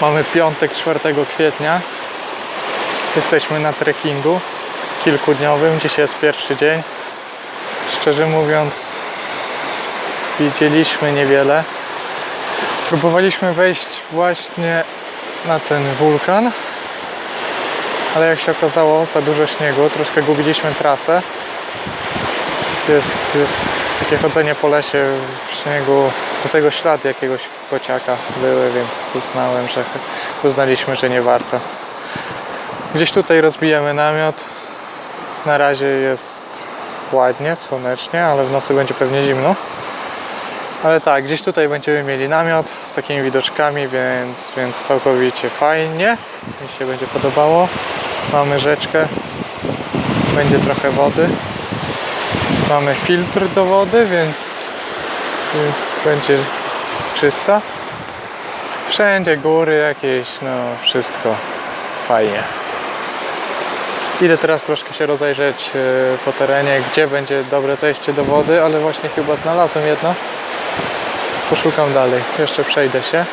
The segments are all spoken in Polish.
Mamy piątek 4 kwietnia. Jesteśmy na trekkingu kilkudniowym. Dzisiaj jest pierwszy dzień. Szczerze mówiąc, widzieliśmy niewiele. Próbowaliśmy wejść właśnie na ten wulkan, ale jak się okazało, za dużo śniegu, troszkę gubiliśmy trasę. Jest, jest takie chodzenie po lesie w śniegu, do tego ślady jakiegoś kociaka były, więc uznałem, że uznaliśmy, że nie warto. Gdzieś tutaj rozbijemy namiot. Na razie jest ładnie, słonecznie, ale w nocy będzie pewnie zimno. Ale tak, gdzieś tutaj będziemy mieli namiot z takimi widoczkami, więc, więc całkowicie fajnie. Mi się będzie podobało. Mamy rzeczkę, będzie trochę wody. Mamy filtr do wody, więc, więc będzie czysta. Wszędzie góry jakieś, no wszystko fajnie. Idę teraz troszkę się rozejrzeć e, po terenie, gdzie będzie dobre zejście do wody, ale właśnie chyba znalazłem jedno. Poszukam dalej, jeszcze przejdę się.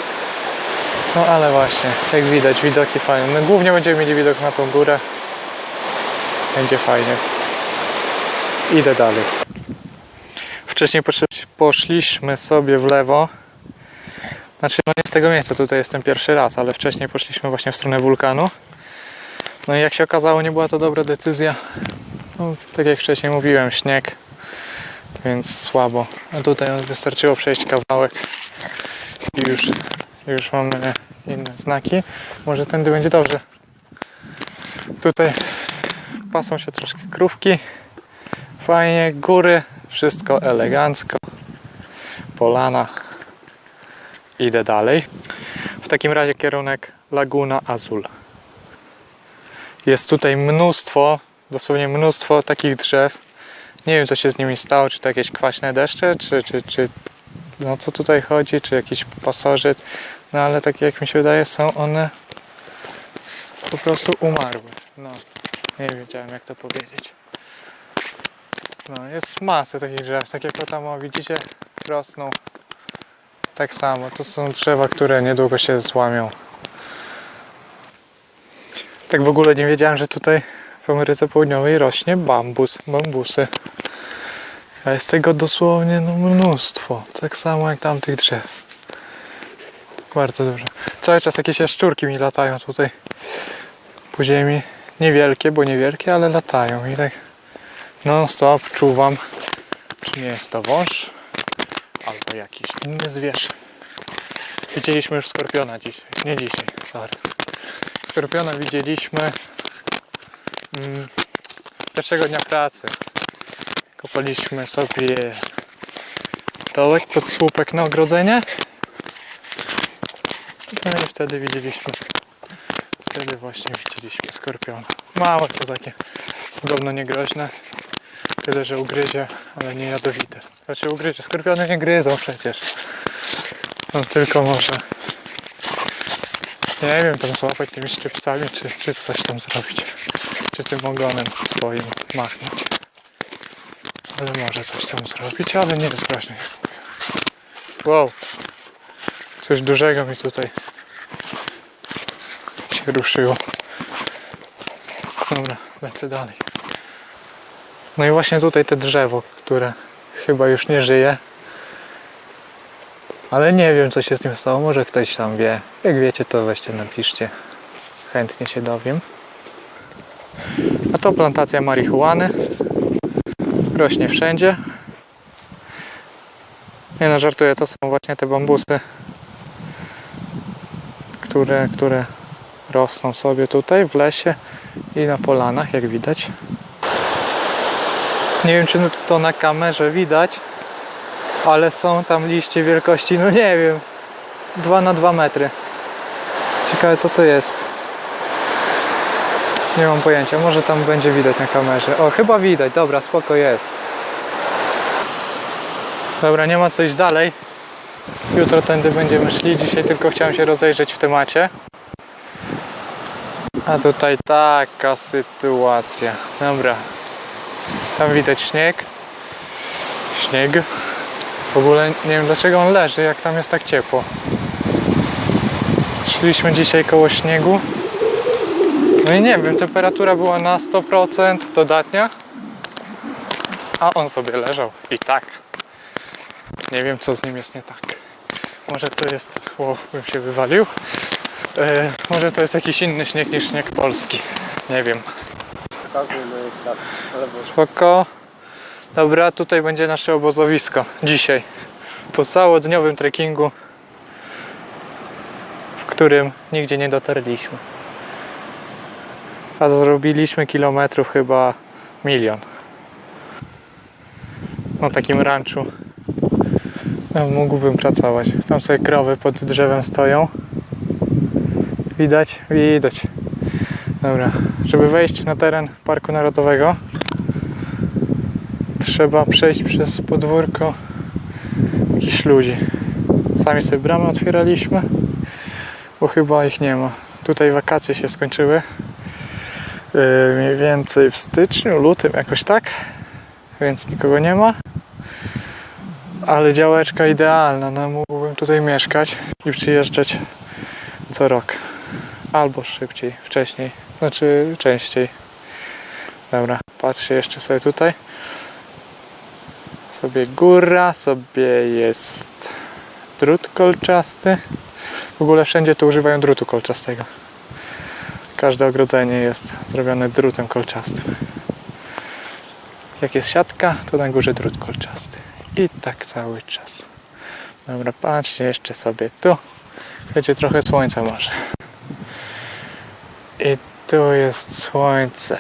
No ale właśnie, jak widać, widoki fajne. My głównie będziemy mieli widok na tą górę. Będzie fajnie. Idę dalej. Wcześniej posz- poszliśmy sobie w lewo. Znaczy, no nie z tego miejsca, tutaj jestem pierwszy raz, ale wcześniej poszliśmy właśnie w stronę wulkanu. No i jak się okazało, nie była to dobra decyzja. No, tak jak wcześniej mówiłem, śnieg, więc słabo. A tutaj wystarczyło przejść kawałek i już, już mamy inne znaki. Może tędy będzie dobrze. Tutaj pasą się troszkę krówki. Fajnie, góry, wszystko elegancko. Polana. Idę dalej. W takim razie kierunek Laguna Azul. Jest tutaj mnóstwo, dosłownie mnóstwo takich drzew. Nie wiem co się z nimi stało, czy to jakieś kwaśne deszcze, czy, czy, czy no co tutaj chodzi, czy jakiś pasożyt. No ale takie jak mi się wydaje są one po prostu umarły. No, nie wiedziałem jak to powiedzieć. No, jest masę takich drzew, tak jak to tam widzicie, rosną. Tak samo, to są drzewa, które niedługo się złamią. Tak w ogóle nie wiedziałem, że tutaj w Ameryce Południowej rośnie bambus, bambusy. A jest tego dosłownie no, mnóstwo. Tak samo jak tamtych drzew. Bardzo dużo. Cały czas jakieś jaszczurki mi latają tutaj po ziemi. Niewielkie, bo niewielkie, ale latają i tak non stop czuwam, czy nie jest to wąż albo jakiś inny zwierz. Widzieliśmy już skorpiona dzisiaj. Nie dzisiaj, sorry. Skorpiona widzieliśmy mm, pierwszego dnia pracy. Kopaliśmy sobie dołek pod słupek na ogrodzenie. No i wtedy widzieliśmy, wtedy właśnie widzieliśmy skorpiona. Małe to takie, podobno niegroźne. Tyle, że ugryzie, ale nie jadowite. Znaczy ugryzie, skorpiony nie gryzą przecież. No tylko może nie wiem, tam złapać tymi szczypcami, czy, czy coś tam zrobić. Czy tym ogonem swoim machnąć. Ale może coś tam zrobić, ale nie jest mówię. Wow. Coś dużego mi tutaj się ruszyło. Dobra, lecę dalej. No i właśnie tutaj te drzewo, które chyba już nie żyje. Ale nie wiem co się z nim stało, może ktoś tam wie. Jak wiecie to weźcie napiszcie. Chętnie się dowiem. A to plantacja marihuany. Rośnie wszędzie. Nie no, żartuję, to są właśnie te bambusy, które, które rosną sobie tutaj w lesie i na polanach, jak widać. Nie wiem, czy to na kamerze widać, ale są tam liście wielkości, no nie wiem, 2 na 2 metry. Ciekawe co to jest. Nie mam pojęcia, może tam będzie widać na kamerze. O, chyba widać, dobra, spoko jest. Dobra, nie ma co iść dalej. Jutro tędy będziemy szli, dzisiaj tylko chciałem się rozejrzeć w temacie. A tutaj taka sytuacja. Dobra. Tam widać śnieg. Śnieg. W ogóle nie wiem dlaczego on leży, jak tam jest tak ciepło. Szliśmy dzisiaj koło śniegu. No i nie wiem, temperatura była na 100% dodatnia. A on sobie leżał. I tak. Nie wiem, co z nim jest nie tak. Może to jest... O, bym się wywalił. E, może to jest jakiś inny śnieg niż śnieg polski. Nie wiem. Kwiaty. Ale bo Spoko. Dobra, tutaj będzie nasze obozowisko. Dzisiaj. Po całodniowym trekkingu, w którym nigdzie nie dotarliśmy. A zrobiliśmy kilometrów chyba milion. Na takim ranczu. No, mógłbym pracować. Tam sobie krowy pod drzewem stoją. Widać? Widać. Dobra. Żeby wejść na teren Parku Narodowego, trzeba przejść przez podwórko jakichś ludzi. Sami sobie bramę otwieraliśmy, bo chyba ich nie ma. Tutaj wakacje się skończyły. Yy, mniej więcej w styczniu, lutym, jakoś tak. Więc nikogo nie ma. Ale działeczka idealna. No, mógłbym tutaj mieszkać i przyjeżdżać co rok. Albo szybciej, wcześniej. Znaczy częściej. Dobra, patrzę jeszcze sobie tutaj sobie góra, sobie jest drut kolczasty. W ogóle wszędzie tu używają drutu kolczastego. Każde ogrodzenie jest zrobione drutem kolczastym. Jak jest siatka, to na górze drut kolczasty. I tak cały czas. Dobra, patrzcie jeszcze sobie tu. Słuchajcie, trochę słońca może. I tu jest słońce.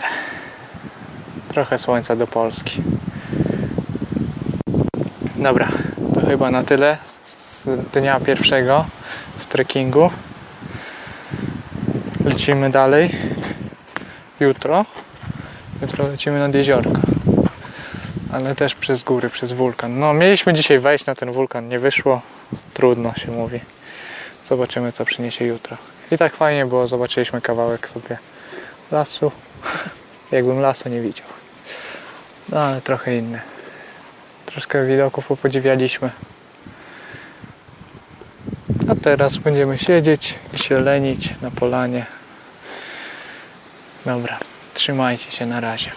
Trochę słońca do Polski. Dobra, to chyba na tyle z dnia pierwszego z trekkingu. Lecimy dalej. Jutro. Jutro lecimy nad jeziorko. Ale też przez góry, przez wulkan. No, mieliśmy dzisiaj wejść na ten wulkan, nie wyszło. Trudno się mówi. Zobaczymy, co przyniesie jutro. I tak fajnie było, zobaczyliśmy kawałek sobie lasu. Jakbym lasu nie widział. No, ale trochę inny troszkę widoków popodziwialiśmy. A teraz będziemy siedzieć i się lenić na polanie. Dobra, trzymajcie się na razie.